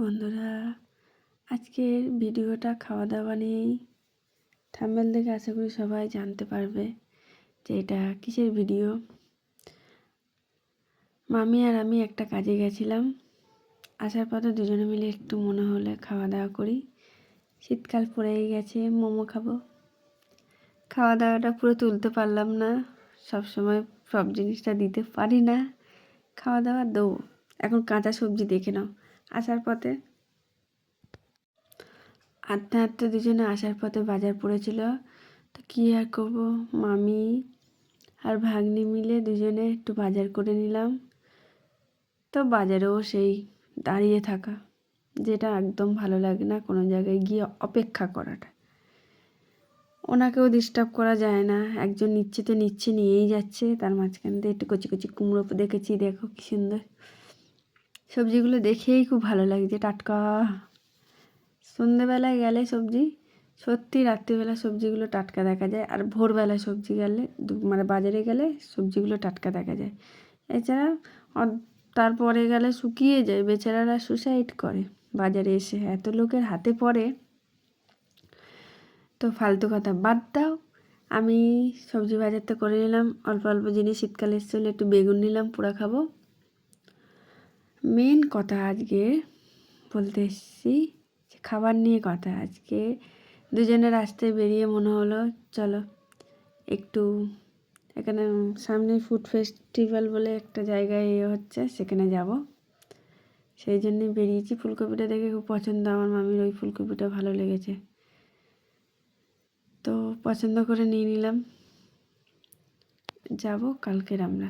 বন্ধুরা, আজকের ভিডিওটা খাওয়া দাওয়া নিয়েই থাম্বেল দেখে আশা করি সবাই জানতে পারবে যে এটা কিসের ভিডিও। মামি আর আমি একটা কাজে গেছিলাম। আসার পথে দুজনে মিলে একটু মনে হলে খাওয়া দাওয়া করি। শীতকাল পড়েই গেছে, মোমো খাব। খাওয়া দাওয়াটা পুরো তুলতে পারলাম না সব সময় সব জিনিসটা দিতে পারি না। খাওয়া দাওয়া দেবো এখন কাঁচা সবজি দেখে নাও। আসার পথে। হাঁটতে হাঁটতে দুজনে আসার পথে বাজার পড়েছিল। তো কী আর করব? মামি আর ভাগ্নি মিলে দুজনে একটু বাজার করে নিলাম। তো বাজারেও সেই দাঁড়িয়ে থাকা, যেটা একদম ভালো লাগে না কোনো জায়গায় গিয়ে অপেক্ষা করাটা। ওনাকেও ডিস্টার্ব করা যায় না, একজন নিচ্ছে তো নিচ্ছে নিয়েই যাচ্ছে। তার মাঝখান দিয়ে একটু কচি কচি কুমড়ো দেখেছি, দেখো কী সুন্দর। সবজিগুলো দেখেই খুব ভালো লাগছে, টাটকা। সন্ধেবেলায় গেলে সবজি, সত্যি রাত্রিবেলা সবজিগুলো টাটকা দেখা যায়, আর ভোরবেলা সবজি গেলে মানে বাজারে গেলে সবজিগুলো টাটকা দেখা যায়। এছাড়া তারপরে গেলে শুকিয়ে যায়, বেচারারা সুসাইড করে বাজারে এসে, এত লোকের হাতে পড়ে। তো ফালতু কথা বাদ দাও, আমি সবজি বাজারটা করে নিলাম, অল্প অল্প জিনিস শীতকালে এসেছিল একটু বেগুন নিলাম, পোড়া খাব। মেন কথা আজকে বলতে এসেছি যে খাবার নিয়ে কথা আজকে। দুজনের রাস্তায় বেরিয়ে মনে হলো, চলো একটু এখানে সামনে ফুড ফেস্টিভ্যাল বলে একটা জায়গায় ইয়ে হচ্ছে, সেখানে যাব। সেই জন্যই বেরিয়েছি। ফুলকপিটা দেখে খুব পছন্দ আমার মামির, ওই ফুলকপিটা ভালো লেগেছে। তো পছন্দ করে নিয়ে নিলাম। যাব কালকের আমরা।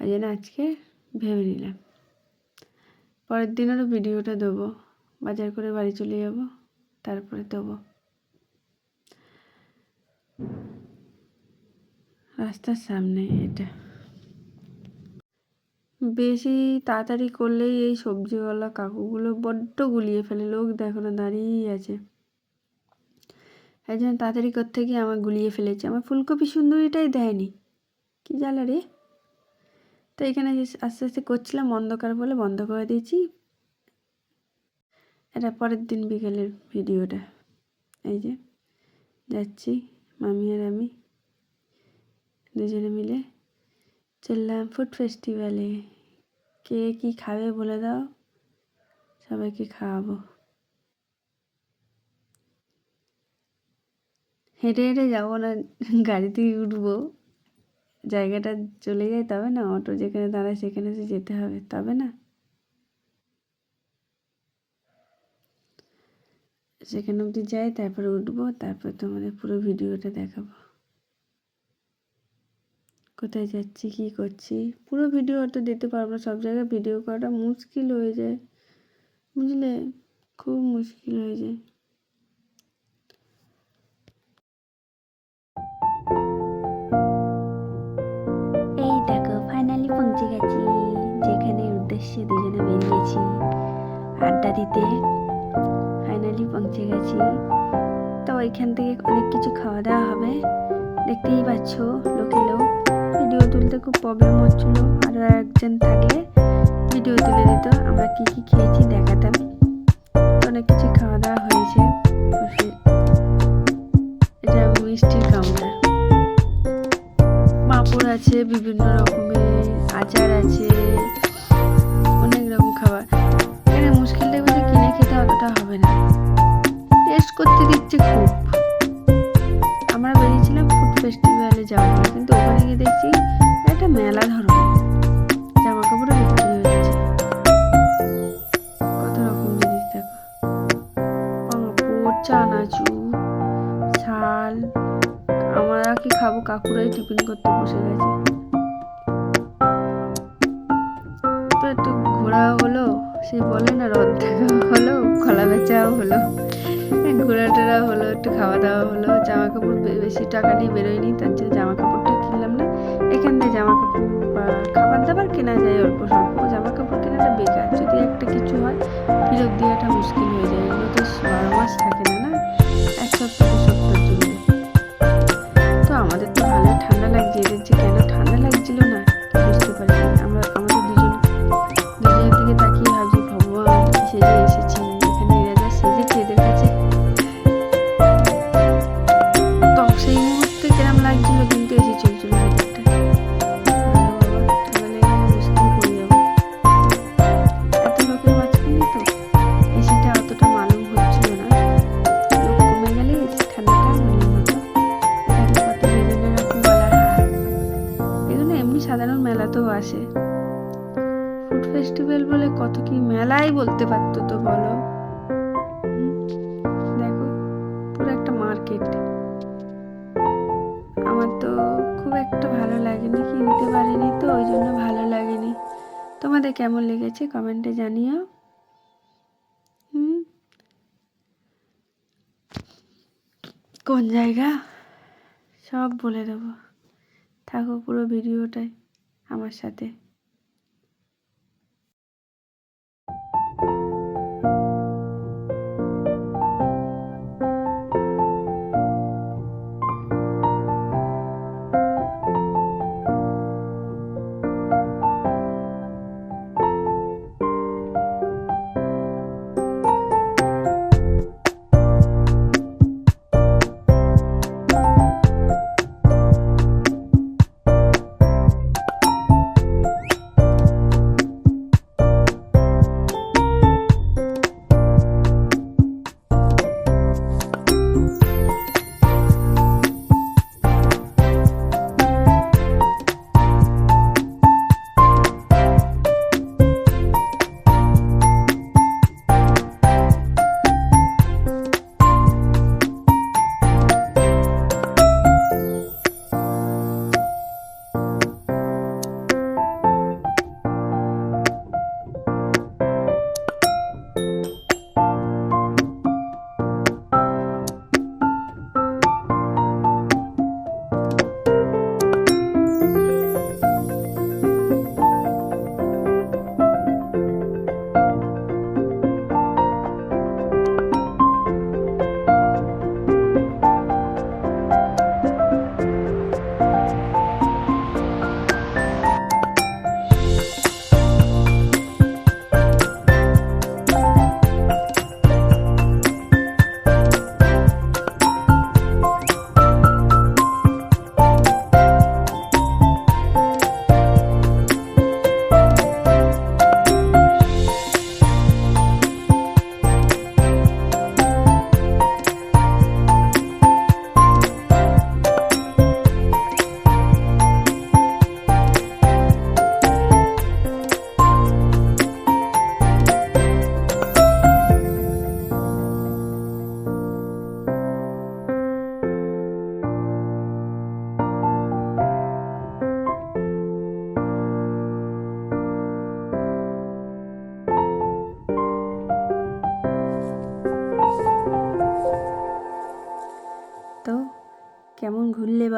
ওই জন্য আজকে ভেবে নিলাম। পরের দিন আরও ভিডিওটা দেবো। বাজার করে বাড়ি চলে যাব, তারপরে দেবো। রাস্তার সামনে এটা। বেশি তাড়াতাড়ি করলেই এই সবজিওয়ালা কাকুগুলো বড্ড গুলিয়ে ফেলে, লোক দেখো না, দাঁড়িয়েই আছে। একজন তাড়াতাড়ি করতে গিয়ে আমার গুলিয়ে ফেলেছে, আমার ফুলকপি সুন্দরীটাই দেয়নি। কি জ্বালা রে? তো এখানে আস্তে আস্তে করছিলাম অন্ধকার বলে বন্ধ করে দিয়েছি। এটা পরের দিন বিকেলের ভিডিওটা। এই যে, যাচ্ছি মামি আর আমি দুজনে মিলে। চললাম ফুড ফেস্টিভ্যালে কে কি খাবে বলে দাও, সবাইকে খাওয়াবো। হেঁটে হেঁটে যাব না, গাড়িতেই উঠবো। জায়গাটা চলে যায় তবে না, অটো যেখানে দাঁড়ায় সেখানে সে যেতে হবে, তবে না? সেখানে অবধি যাই, তারপরে উঠবো, তারপর তোমাদের পুরো ভিডিওটা দেখাবো। কোথায় যাচ্ছি, কী করছি? পুরো ভিডিও তো দিতে পারব না, সব জায়গায় ভিডিও করাটা মুশকিল হয়ে যায়। বুঝলে? খুব মুশকিল হয়ে যায়। আড্ডা দিতে। ফাইনালি পৌঁছে গেছি। তো ওইখান থেকে অনেক কিছু খাওয়া দাওয়া হবে। দেখতেই পাচ্ছ, লোকে লোক। ভিডিও তুলতে খুব প্রবলেম হচ্ছিল। আরও একজন থাকলে ভিডিও তুলে দিত। আমরা কি কি খেয়েছি দেখাতাম। অনেক কিছু খাওয়া দাওয়া হয়েছে। কি খাব? কাকুরাই টিফিন করতে বসে গেছে। তো একটু ঘোরা হলো, সে বলে না রদ দেখা হলো, খোলা বেচাও হলো। ঘোরা টোরা হলো, একটু খাওয়া দাওয়া হলো জামা কাপড় বেশি টাকা নিয়ে বেরোয়নি, তার জন্য জামা কাপড়টা কিনলাম না। এখান থেকে জামা কাপড় বা খাবার দাবার কেনা যায় অল্প ফেস্টিভ্যাল বলে কত কি মেলাই বলতে পারতো তো বলো? দেখো, পুরো একটা মার্কেট। আমার তো খুব একটা ভালো লাগেনি, কিনতে পারিনি তো, ওই জন্য ভালো লাগেনি। তোমাদের কেমন লেগেছে কমেন্টে জানিও। কোন জায়গা? সব বলে দেবো। থাকো পুরো ভিডিওটাই আমার সাথে।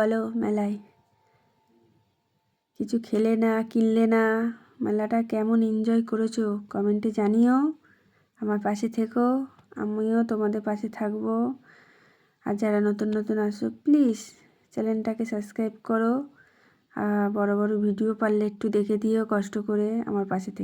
বলো মেলায়। কিছু খেলে না, কিনলে না, মেলাটা কেমন এনজয় করেছ কমেন্টে জানিও। আমার পাশে থেকো, আমিও তোমাদের পাশে থাকব। আর যারা নতুন নতুন আসো প্লিজ চ্যানেলটাকে সাবস্ক্রাইব করো। আর বড় বড় ভিডিও পারলে একটু দেখে দিও কষ্ট করে আমার পাশে থেকে